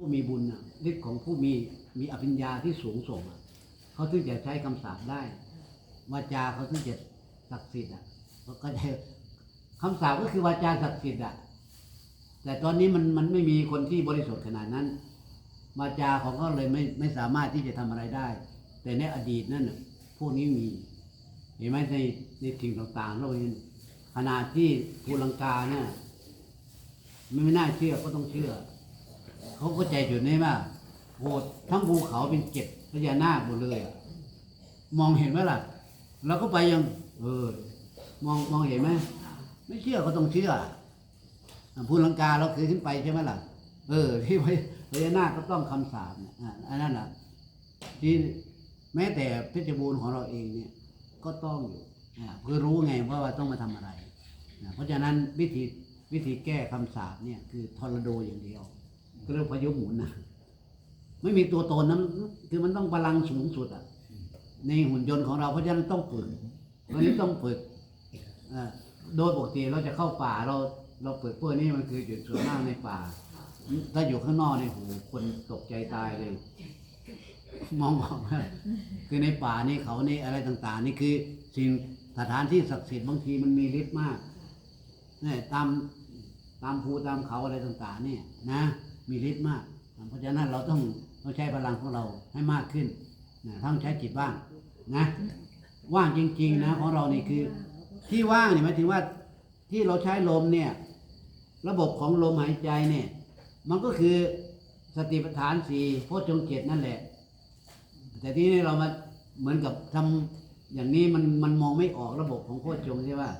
ผู้มีบุญน่ะฤทธิ์ของผู้มีมีอภิญญาที่สูงส่งอะเขาถึงจะใช้คำสาปได้วาจาเขาถึงจะศักดิ์สิทธิ์อะเขาก็จะคำสาปก็คือวาจาศักดิ์สิทธิ์อะแต่ตอนนี้มันมันไม่มีคนที่บริสุทธิ์ขนาดนั้นวาจาของเขาเลยไม่ไม่สามารถที่จะทำอะไรได้ แต่ในอดีตนั่นน่ะพวกนี้มี เห็นไหมในในสิ่งต่างๆเราเห็นขนาดที่ภูลังกาเนี่ยไม่ไม่น่าเชื่อก็ต้องเชื่อ เขาก็ใจจุดนี้ว่าโหดทั้งภูเขาเป็นเจ็ดพญานาคหมดเลยอะมองเห็นไหมล่ะเราก็ไปยังเออมองมองเห็นไหมไม่เชื่อก็ต้องเชื่ออะภูลังกาเราเคยขึ้นไปใช่ไหมล่ะ เออ ที่พญานาคก็ต้องคำสาปเนี่ยอะอันนั้นแหละที่แม้แต่เพชรบูรณ์ของเราเองเนี่ย ก็ต้องอยู่อะคือรู้ไงว่าว่าต้องมาทำอะไร เพราะฉะนั้นวิธีวิธีแก้คำสาปเนี่ยคือทอร์นาโดอย่างเดียว เรียกพายุหมุนนะไม่มีตัวตนนั้นคือมันต้องพลังสูงสุดอะในหุ่นยนต์ของเราเพราะฉะนั้นต้องฝึกวันนี้ต้องฝึกอ่าโดยปกติเราจะเข้าป่าเราเราฝึกพวกนี้มันคือจุดส่วนมากในป่า ถ้าอยู่ข้างนอกเนี่ยโหคนตกใจตายเลย มองบอกคือในป่านี่เขานี่อะไรต่าง ๆ นี่คือสิ่งสถานที่ศักดิ์สิทธิ์บางทีมันมีฤทธิ์มากเนี่ยตามตามภูตามเขาอะไรต่าง ๆ เนี่ยนะ มีฤทธิ์มาก เพราะฉะนั้นเราต้องต้องใช้พลังของเราให้มากขึ้นนะต้องใช้จิตบ้างนะว่างจริง ๆ นะของเรานี่คือ ที่ว่างเนี่ยหมายถึงว่าที่เราใช้ลมเนี่ย ระบบของลมหายใจเนี่ย มันก็คือสติปัฏฐานสี่โพชฌงเจ็ดนั่นแหละ แต่ที่นี่เรามาเหมือนกับทำอย่างนี้มันมันมองไม่ออกระบบของโพชฌงใช่ป่ะ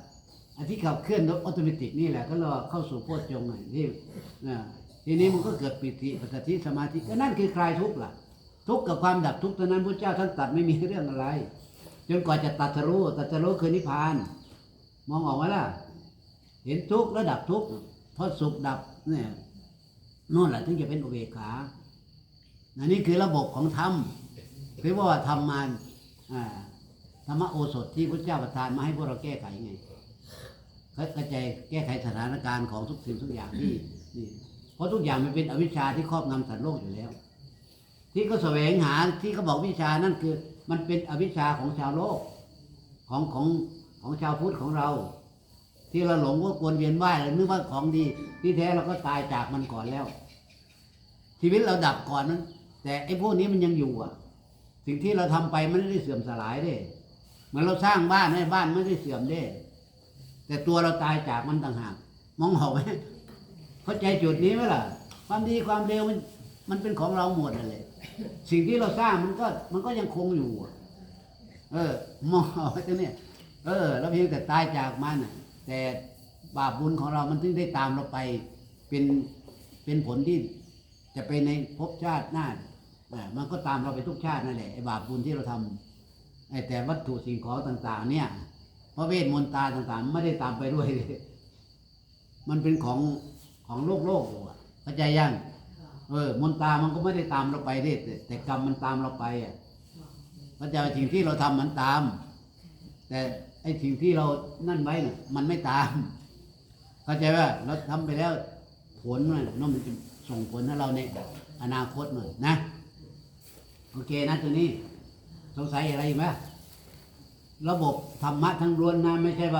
อันที่ขับเคลื่อนโดยอัตโนมัตินี่แหละก็เราเข้าสู่โพชฌงค์ไงที่นะ ทีนี้มันก็เกิดปิติปัสสติสมาธิก็นั่นคือคลายทุกข์ล่ะ ทุกข์กับความดับทุกข์เท่านั้นพระเจ้าท่านตัดไม่มีเรื่องอะไร จนกว่าจะตัดสรู้ตัดสรู้คือนิพพาน มองออกไหมล่ะ เห็นทุกข์แล้วดับทุกข์พอสุขดับเนี่ยนู่นแหละถึงจะเป็นอุเบกขาอันนี้คือระบบของธรรมหรือว่าธรรมมันธรรมโอสถที่พระเจ้าประทานมาให้พวกเราแก้ไขไงเขากระจายแก้ไขสถานการณ์ของทุกสิ่งทุกอย่างที่นี่ ราะทุกอย่างมันเป็นอวิชชาที่ครอบงำสัตว์โลกอยู่แล้ว ที่เขาแสวงหาที่เขาบอกวิชานั่นคือ มันเป็นอวิชชาของชาวโลกของของของชาวพุทธของเรา ที่เราหลงว่าควรเวียนว่ายนึกว่าของดี ที่แท้เราก็ตายจากมันก่อนแล้ว ชีวิตเราดับก่อนนั้น แต่ไอ้พวกนี้มันยังอยู่อะ สิ่งที่เราทำไปมันไม่ได้เสื่อมสลายเด้เหมือนเราสร้างบ้านให้บ้านไม่ได้เสื่อมเด้ แต่ตัวเราตายจากมันต่างหากมองออกไหม เข้าใจจุดนี้ไหมล่ะ ความดีความเร็วมันมันเป็นของเราหมดนั่นแหละสิ่งที่เราสร้างมันก็มันก็ยังคงอยู่อะเออมองออกไหมตรงเนี้ยเออเราเพียงแต่ตายจากมันน่ะแต่บาปบุญของเรามันถึงได้ตามเราไปเป็นเป็นผลที่จะไปในภพชาติหน้าอ่ามันก็ตามเราไปทุกชาตินั่นแหละไอ้บาปบุญที่เราทำไอ้แต่วัตถุสิ่งของต่าง ๆ เนี่ยเพราะเวทมนตราต่างๆ ไม่ได้ตามไปด้วย มันเป็นของ ของโลกโลกอยู่อะเข้าใจยังเออมนตามันก็ไม่ได้ตามเราไปเด้แต่แต่กรรมมันตามเราไปอะเข้าใจว่าสิ่งที่เราทำมันตาม แต่ไอ้สิ่งที่เรานั่นไว้น่ะมันไม่ตาม เข้าใจว่าเราทำไปแล้วผลมันนั่นมันจะส่งผลให้เราในอนาคตหน่อยนะโอเคนะตัวนี้ สงสัยอะไรอีกไหมระบบธรรมะทั้งล้วนนะไม่ใช่ว่า